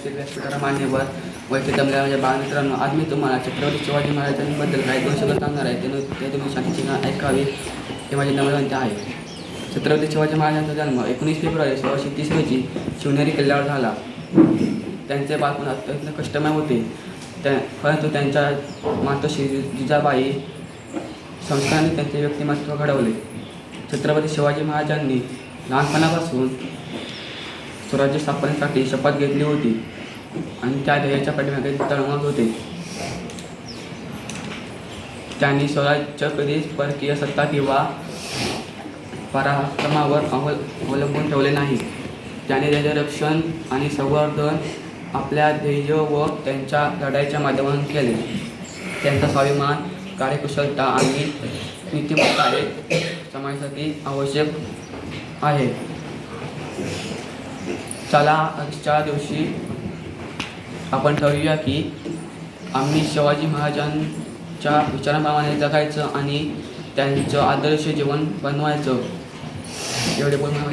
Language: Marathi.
व्यासपीठ व्यासपीठाला मान्यवर वैद्य जमल्या माझ्या म्हणजे बालमित्रांनो आज मी तुम्हाला छत्रपती शिवाजी महाराजांबद्दल काही दोन शब्द सांगणार आहे त्यानं ते तुम्ही शांतीची ऐकावे हे माझी नम्रविनंती आहे. छत्रपती शिवाजी महाराजांचा जन्म एकोणीस फेब्रुवारी सोळाशे तीस रोजी शिवनेरी किल्ल्यावर झाला. त्यांचे बालपण अत्यंत कष्टमय होते. त्या परंतु त्यांच्या मातोश्री जिजाबाई संस्थांनी त्यांचे व्यक्तिमत्व घडवले. छत्रपती शिवाजी महाराजांनी लहानपणापासून स्वराज्य स्थापनेसाठी शपथ घेतली होती. आणि त्या ध्येयाच्या पाठीमागे तळमळत होते. त्यांनी स्वराज्य कधीच परकीय सत्ता किंवा पराक्रमावर अवल अवलंबून ठेवले नाही. त्याने त्याचे रक्षण आणि संवर्धन आपल्या ध्येय व त्यांच्या लढाईच्या माध्यमातून केले. त्यांचा स्वाभिमान कार्यकुशलता आणि नीतिमत्ता हे समाजासाठी आवश्यक आहे. चला आजच्या दिवशी आपण ठरवूया की आम्ही शिवाजी महाराजांच्या विचारांप्रमाणे जगायचं आणि त्यांचं आदर्श जीवन बनवायचं. एवढे बोल मला